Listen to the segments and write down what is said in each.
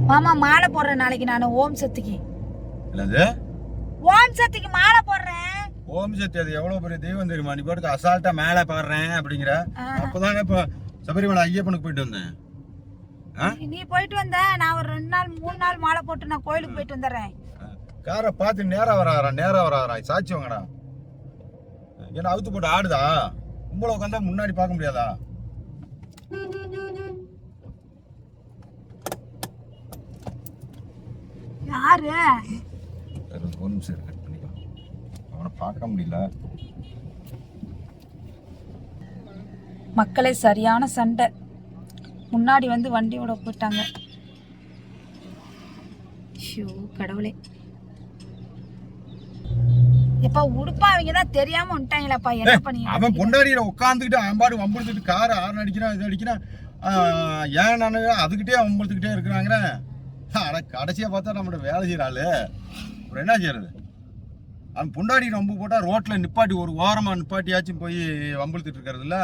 மாமா மாலை போடுறேன் நாளைக்கு நான். ஓம் சக்திக்கு. என்னது? ஓம் சக்திக்கு மாலை போடுறேன். ஓம் சக்தி அது எவ்வளவு பெரிய தெய்வம் தெரியுமா? நீ பாட்டுக்கு அசால்ட்டா மேலே பாடுறேன் அப்படிங்கிற. ஆ. அப்பதானே இப்போ சபரிமலை ஐயப்பனுக்கு போயிட்டு வந்தேன்? நீ- போயிட்டு வந்த நான் ஒரு ரெண்டு நாள் மூணு நாள் மாலை போட்டு நான் கோயிலுக்கு போயிட்டு வந்துடுறேன். காரை பார்த்து நேரா வராரா? நேரா வராரா? சாட்சி வாங்கடா. ஏன்னா அவுத்து போட்டு ஆடுதா? கும்பல உட்காந்தா முன்னாடி பார்க்க முடியாதா? யாரு? ஒரு நிமிஷம் கட் பண்ணிக்கலாம் அவனை பார்க்க முடியல. மக்களே சரியான சண்டை. முன்னாடி வந்து வண்டியோட போயிட்டாங்க. ஷோ கடவுளே. எப்பா உடுப்பா அவங்க தான் தெரியாம வந்துட்டாங்களேப்பா. என்ன பண்ணி அவன் பொண்டாடியில உட்காந்துக்கிட்டு அம்பாடு வம்புடுத்துட்டு கார் ஆறு அடிக்கிறான் இது அடிக்கிறான். ஏன் நான்? அதுக்கிட்டே வம்புடுத்துக்கிட்டே இருக்கிறாங்கிற. அட கடைசியா பார்த்தா நம்மளோட வேலை செய்யற ஆளு அப்புறம் என்ன செய்யறது? அவன் பொண்டாடி வம்பு போட்டா ரோட்ல நிப்பாட்டி ஒரு ஓரமா நிப்பாட்டியாச்சும் போய் வம்புழுத்துட்டு இருக்கிறதுல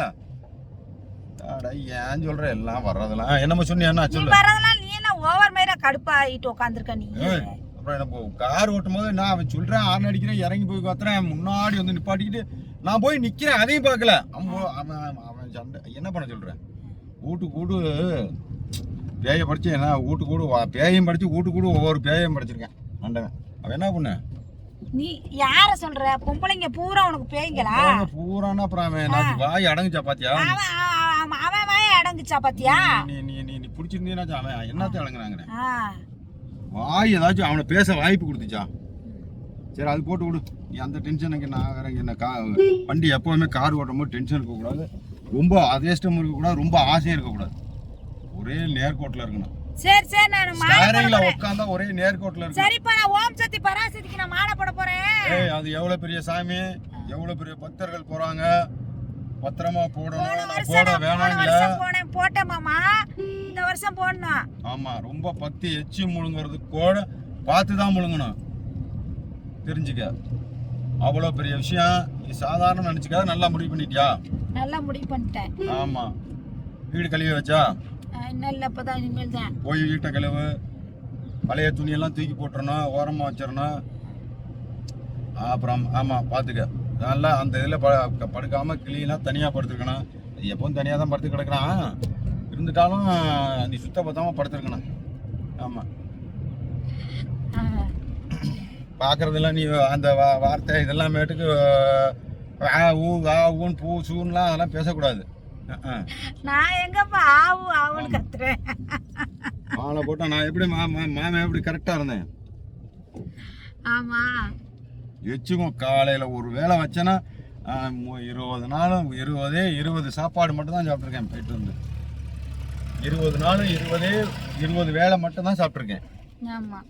ஏன் சொல்ற? எல்லாம் வர்றதெல்லாம். என்னமோ சொன்னியா சொல்லு வரதெல்லாம் நீ என்ன ஓவர் மேல கடுப்பா ஆயிட்டு உட்காந்துருக்க நீ? அப்புறம் என்ன கார் ஓட்டும் போது நான் அவன் சொல்றேன் ஆறு அடிக்கிறேன் இறங்கி போய் கத்துறேன் முன்னாடி வந்து நிப்பாட்டிக்கிட்டு நான் போய் நிக்கிறேன் அதையும் பார்க்கல. அவன் அவன் அவன் சண்டை என்ன பண்ண சொல்றேன் வீட்டு கூடு பேயை படிச்சு என்ன வீட்டு கூடு பேயும் படிச்சு வீட்டு கூடு ஒவ்வொரு பேயும் படிச்சிருக்கேன். ஆண்டவன் அவன் என்ன பண்ண? நீ யார சொல்ற? பொம்பளைங்க பூரா உனக்கு பேய்ங்களா பூரானா அப்புறம் அவன்? நான் வாய் அடங்குச்சா பாத்தியா? அவன் அவன் வாய அடங்குச்சா பாத்தியா? நீ நீ நீ நீ பிடிச்சிருந்தீங்கன்னா அவன் என்னத்த அடங்குறாங்க. வாய் ஏதாச்சும் அவனை பேச வாய்ப்பு கொடுத்துச்சா? சரி அது போட்டு விடு. நீ அந்த டென்ஷனுக்கு நான் வேற என்ன கா வண்டி எப்போவுமே கார் ஓட்டும் போது டென்ஷன் இருக்கக்கூடாது. ரொம்ப அதேஷ்டம் இருக்கக்கூடாது ரொம்ப ஆசையும் இருக்கக்கூடாது. ஒரே நேர்கோட்டில் இருக்கணும். சரி சரி நான் ஸ்டாரிங்ல போறேன். உட்காந்தா ஒரே நேர்கோட்டில் இருக்கணும். சரிப்பா நான் ஓம் சக்தி பராசக்திக்கு நான் மாலை போட போறேன். ஏய் அது எவ்வளவு பெரிய சாமி? எவ்வளவு பெரிய பக்தர்கள் போறாங்க? பத்திரமா போடணும். நான் போட வருஷம் போனேன். போட்டேன் மாமா. இந்த வருஷம் போடணும். ஆமா ரொம்ப பக்தி எச்சி முழுங்குறது கூட. பார்த்து தான் முழுங்கணும். தெரிஞ்சுக்க. அவ்வளோ பெரிய விஷயம். நீ சாதாரண நினச்சிக்காத நல்லா முடிவு பண்ணிட்டியா? நல்லா முடிவு பண்ணிட்டேன். ஆமா. வீடு கழுவி வச்சா? இன்னும் இல்லை இனிமேல் தான் போய் வீட்டை கழுவு பழைய துணியெல்லாம் தூக்கி போட்டுறணும் ஓரமாக வச்சிடணும். அப்புறம் ஆமாம் பார்த்துக்க நல்லா அந்த இதில் ப படுக்காமல் கிளீனாக தனியாக படுத்துருக்கணும். எப்பவும் தனியாக தான் படுத்து கிடக்குறான். இருந்துட்டாலும் நீ சுத்தபத்தமாக படுத்துருக்கணும். ஆமாம் பார்க்குறதெல்லாம் நீ அந்த வார்த்தை இதெல்லாம் மேட்டுக்கு ஆ ஊ ஆ ஊன் பூ சூன்லாம் அதெல்லாம் பேசக்கூடாது. நான் எங்கப்பா ஆவு ஆவுன்னு கத்துறேன். மாலை போட்டால் நான் எப்படி மா மா- மாமன் எப்படி கரெக்டாக இருந்தேன்? ஆமா. வச்சுக்கும் காலையில் ஒரு வேளை வச்சேன்னா இருபது நாளும் இருபதே இருபது சாப்பாடு மட்டும் தான் சாப்பிட்ருக்கேன் போயிட்டு வந்து. இருபது நாளும் இருபதே இருபது வேளை மட்டும் தான் சாப்பிட்ருக்கேன் ஆமா.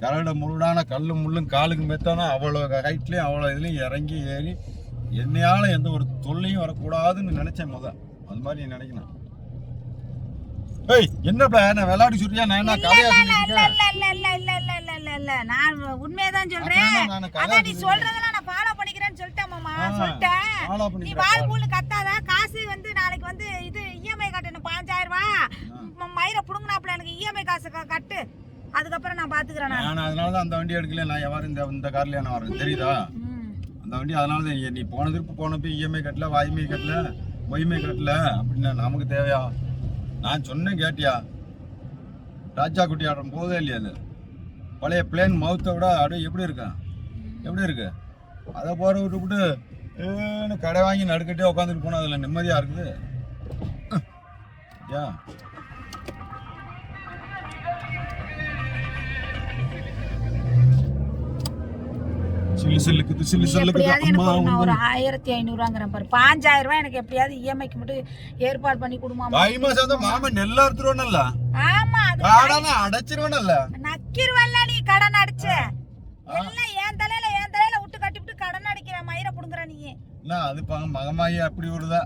கரட முருடான கல்லு முள்ளும் காலுக்கு மெத்தானா அவ்வளோ ஹைட்லேயும் அவ்வளோ இதுலேயும் இறங்கி ஏறி என்னையால எந்த ஒரு தொல்லையும் வரக்கூடாதுன்னு நினைச்சேன் முத. அது மாதிரி நீ நினைக்கணும். ஏய் என்னப்பா நான் விளையாடி சொல்றியா? நான் என்ன கதையா இல்ல இல்ல சொல்லிருக்கேன் இல்ல இல்ல இல்ல இல்ல இல்ல இல்ல இல்ல நான் உண்மையை தான் சொல்றேன். அதான் நீ. சொல்றதெல்லாம் நான் ஃபாலோ பண்ணிக்கிறேன்னு சொல்லிட்டேன் மாமா. சொல்லிட்டேன். நீ. வாழ் பூன்னு கத்தாத. காசு வந்து நாளைக்கு வந்து இது இஎம்ஐ கட்டணும் பாஞ்சாயிரம் ரூபாய் மயிரை புடுங்கினாப்புல எனக்கு இஎம்ஐ காசு க- கட்டு. அதுக்கப்புறம் நான் பாத்துக்கிறேன் நான் நான். அதனால தான் அந்த வண்டி எடுக்கல நான் எவ்வாறு இந்த இந்த கார்லயே நான் வரேன். தெரியுதா. அந்த வண்டி அதனால தான் நீ போன திருப்பு போனப்போ இஎம்ஐ கட்டல வாய்மை கட்டல மொய்மை கட்டல அப்படின்னா நமக்கு தேவையா? நான் சொன்னேன் கேட்டியா? ராஜா குட்டி ஆடும் போதே இல்லையா அது? பழைய பிளேன் மவுத்தை விட அப்படியே எப்படி இருக்கா? எப்படி இருக்கு? அதை போற விட்டுவிட்டு ஏன்னு கடை வாங்கி நடுக்கட்டே உட்காந்துட்டு போனால் அதில் நிம்மதியாக இருக்குது? ஏன் சில்லு சில்லுக்குது சில்லு சில்லுக்குது அம்மா ஒரு- நான் ஒரு ஆயிரத்தி ஐநூறுவாங்கிற பாரு. பாஞ்சாயிரம் ரூபாய் எனக்கு எப்படியாவது இஎம்ஐக்கு மட்டும் ஏற்பாடு பண்ணி கொடுமா தை மாசம் வந்து மாமன் நெல்ல அறுத்துருவானல்ல? ஆமா காடான அடைச்சிருவானல்ல? நக்கிருவல்ல நீ கடன் அடிச்ச. எல்லாம் என் தலையில என் தலையில விட்டு கட்டிவிட்டு கடன் அடிக்கிற மயிரை புடுங்குற நீ. என்ன அது மகமாயி அப்படி வருதா?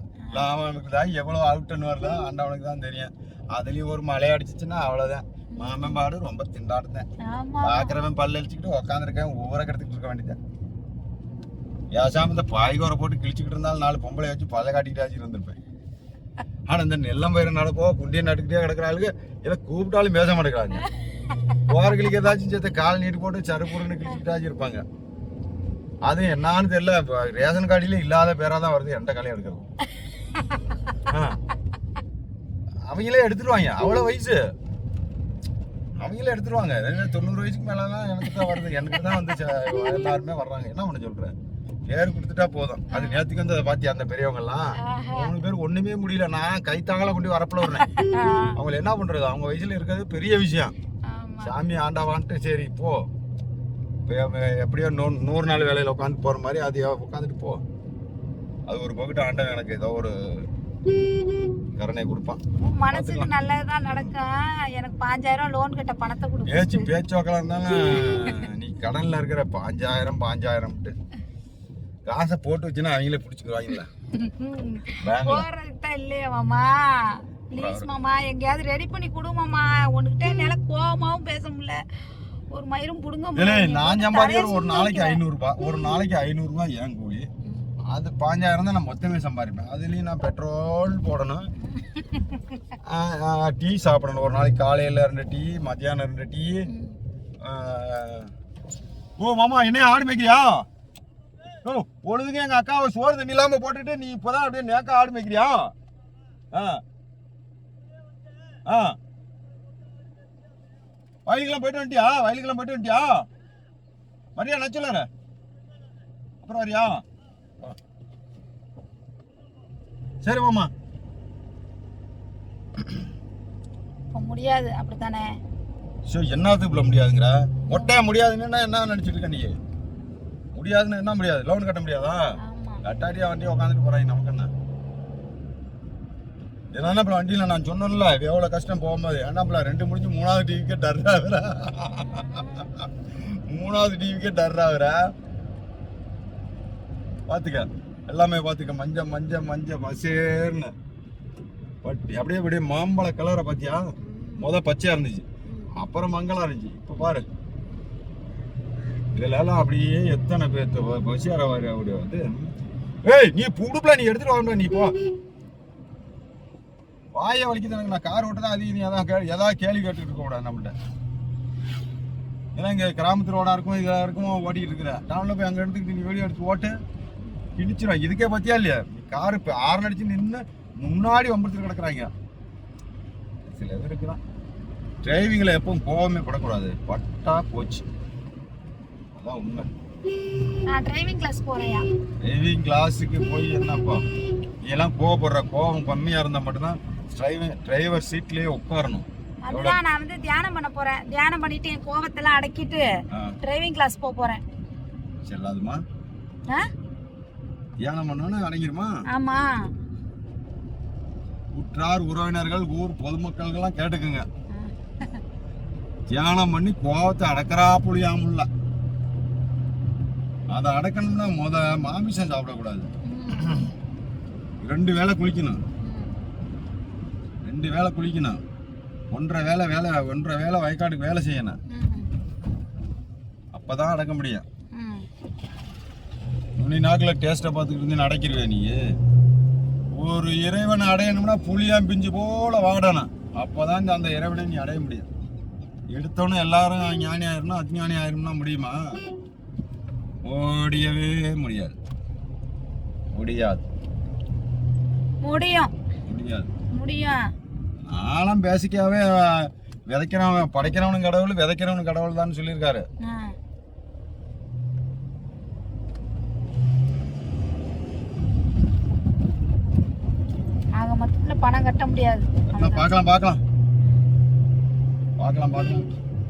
அவனுக்கு தான் எவ்வளவு அவுட்டுன்னு வருதா ஆண்டவனுக்கு தான் தெரியும். அதுலயும் ஒரு மழை அடிச்சிச்சுன்னா அவ்வளவுதான். மாமன் பாடு ரொம்ப திண்டாடுதேன் பாக்குறவன் பல்ல அடிச்சுக்கிட்டு உட்காந்துருக்கேன் ஒவ்வொரு கிடத்துக்கிட்டு இருக்க வேண்டியதான் ஏசாம இந்த பாய்கோரை போட்டு கிழிச்சுக்கிட்டு இருந்தாலும் நாலு பொம்பளை வச்சு பல்ல காட்டிக்கிட்டாச்சு இருந்திருப்பேன் ஆனா இந்த நெல்லம் பயிர் நடப்போ குண்டியை நட்டுக்கிட்டே கிடக்குற ஆளுக்கு இதை கூப்பிட்டாலும் பேச மாட்டேங்கிறாங்க போறர்களுக்கு ஏதாச்சும் சேர்த்து கால் நீட்டு போட்டு சருப்புருன்னு கிழிச்சிட்டாச்சும் இருப்பாங்க அது என்னான்னு தெரியல இப்ப ரேஷன் கார்டில இல்லாத பேரா தான் வருது எந்த காலையும் எடுக்கிறது ஆ. அவங்களே எடுத்துருவாங்க அவ்வளோ வயசு அவங்களே எடுத்துருவாங்க. தொண்ணூறு வயசுக்கு மேலாம் எனக்கு தான் வருது. எனக்கு தான் வந்து எல்லாருமே வர்றாங்க. என்ன பண்ண சொல்றேன் பேர் கொடுத்துட்டா போதும். அது நேத்துக்கு வந்து அதை பாத்தியா அந்த பெரியவங்க எல்லாம் மூணு பேர் ஒண்ணுமே முடியல. நான் கைத்தாங்கல கொண்டு வரப்பல விடுறேன். அவங்கள என்ன பண்றது? அவங்க வயசுல இருக்கிறது பெரிய விஷயம். சாமி ஆண்டாவான்ட்டு சரி போ. இப்ப எப்படியோ நூறு நூறு நாள் வேலையில உட்காந்து போற மாதிரி அது உட்காந்துட்டு போ. அது ஒரு பக்கத்து ஆண்டவன் எனக்கு ஏதோ ஒரு கருணை கொடுப்பான். மனசுக்கு நல்லதுதான் நடக்கும் எனக்கு பாஞ்சாயிரம் லோன் கட்ட பணத்தை பேச்சு கொடுத்து பேச்சுவாக்கலாம் இருந்தாலும் நீ கடன்ல இருக்கிற பாஞ்சாயிரம் பாஞ்சாயிரம்ட்டு. காசை போட்டு வச்சுன்னா அவங்களே பிடிச்சிக்குவாங்களா? பேங்க்ல. போறதுக்கு தான் இல்லையா மாமா. ப்ளீஸ் மாமா எங்கேயாவது ரெடி பண்ணி கொடு மாமா. உனக்கிட்ட என்னால கோவமாவும் பேச முடியல. ஒரு மயிரும் புடுங்க நான் சம்பாதிக்கிற ஒரு நாளைக்கு ஐநூறுரூபா ஒரு நாளைக்கு ஐநூறுரூவா ஏன் கூலி? அது பாஞ்சாயிரம் தான் நான் மொத்தமே சம்பாதிப்பேன் அதுலேயும் நான் பெட்ரோல் போடணும். ஆ, ஆ, டீ சாப்பிடணும். ஒரு நாளைக்கு காலையில் ரெண்டு டீ மத்தியானம் ரெண்டு டீ ஓ மாமா என்ன ஆடு மேய்க்கிறியா? ஓ பொழுதுங்க எங்கள் அக்காவை சோறு தண்ணி இல்லாமல் போட்டுட்டு நீ இப்போதான் அப்படியே நேக்கா ஆடு மேய்க்கிறியா? ஆ ஆ. வயலுக்கெல்லாம் போயிட்டு வந்துட்டியா? வயலுக்கெல்லாம் போயிட்டு வந்துட்டியா? வரியா நச்சலார அப்புறம் வரியா? சரி மாமா இப்ப முடியாது அப்படித்தானே? ஸோ என்னத்துக்கு இவ்வளோ முடியாதுங்கிற? ஒட்டையா முடியாதுன்னா என்ன நினச்சிட்டு இருக்க நீ? முடியாதுன்னு என்ன முடியாது? லோன் கட்ட முடியாதா? கட்டாடியா வண்டி உட்காந்துட்டு போறாங்க நமக்கு என்ன? என்னன்னா இப்போ வண்டியில் நான் சொன்னேன்ல எவ்வளோ கஷ்டம் போகும்போது? ஏன்னாப்ல ரெண்டு முடிஞ்சு மூணாவது டிவிக்கே டர் ஆகுற மூணாவது டிவிக்கே டர் ஆகுற பார்த்துக்க எல்லாமே பார்த்துக்க மஞ்ச மஞ்ச மஞ்ச பசேர்னு. பட் அப்படியே அப்படியே மாம்பழ கலரை பார்த்தியா முத பச்சையாக இருந்துச்சு. அப்புறம் மங்களாக இருந்துச்சு. இப்போ பாரு. இதுலலாம் அப்படியே எத்தனை பேர்த்து பசியார அப்படி வந்து. ஏய் நீ புடுப்பில் நீ எடுத்துகிட்டு வாங்க நீ போ. வாயை வலிக்குது எனக்கு. நான் கார் ஓட்டுறதா அதிகம் நீ அதான் கே- எதாவது கேள்வி கேட்டுட்டு இருக்க கூடாது நம்மள்ட்ட. ஏன்னா இங்கே கிராமத்து ரோடாக இருக்கும் இதாக இருக்கும் ஓட்டிகிட்டு இருக்கிற. டவுனில் போய் அங்கே எடுத்துக்கிட்டு நீ வெளியே எடுத்து ஓட்டு. கிழிச்சிடும் இதுக்கே பத்தியா இல்லையா? கார் இப்போ ஆறு அடிச்சு நின்று முன்னாடி வம்படுத்து கிடக்குறாங்க. சில பேர் இருக்கிறான் டிரைவிங்கில் எப்பவும் கோவமே படக்கூடாது. பட்டா போச்சு. அதான் உண்மை. டிரைவிங் கிளாஸ் போறேயா டிரைவிங் கிளாஸுக்கு போய் என்னப்பா? நீ எல்லாம் கோவப்படுற கோவம் கம்மியாக இருந்தால் மட்டும்தான் டிரைவர் டிரைவர் சீட்லேயே உட்காரணும். அதுதான் நான் வந்து தியானம் பண்ண போறேன். தியானம் பண்ணிட்டு என் கோவத்தெல்லாம் அடக்கிட்டு டிரைவிங் கிளாஸ் போக போறேன். செல்லாதுமா? ஆ? தியானம் பண்ணோன்னு அடங்கிருமா ஆமா. உற்றார் உறவினர்கள் ஊர் பொதுமக்கள்கெல்லாம் கேட்டுக்குங்க. தியானம் பண்ணி கோவத்தை அடக்கிறா புளியாமுல்ல அதை அடக்கணும்னா முத மாமிசம் சாப்பிடக்கூடாது. ரெண்டு வேளை குளிக்கணும். ரெண்டு வேளை குளிக்கணும். ஒன்றரை வேலை வேலை ஒன்றரை வேலை வயக்காட்டுக்கு வேலை செய்யணும். அப்பதான் அடக்க முடியும். நுனி நாக்கில் டேஸ்ட்டை பார்த்துக்கிட்டு இருந்து அடைக்கிருவே நீ? ஒரு இறைவனை அடையணும்னா புளியாம் பிஞ்சு போல வாடணும். அப்போதான் இந்த அந்த இறைவனை நீ அடைய முடியும். எடுத்தோன்னே எல்லாரும் ஞானி ஆயிரணும் அஜ்ஞானி ஆயிரணும்னா முடியுமா? ஓடியவே முடியாது. முடியாது. முடியும். முடியாது. முடியும். நானும் பேசிக்காவே விதைக்கிறவன் படைக்கிறவனும் கடவுள் விதைக்கிறவனும் கடவுள் தான் சொல்லியிருக்காரு ஆக மொத்தத்துல பணம் கட்ட முடியாது. பார்க்கலாம் பார்க்கலாம். பார்க்கலாம் பார்க்கலாம்.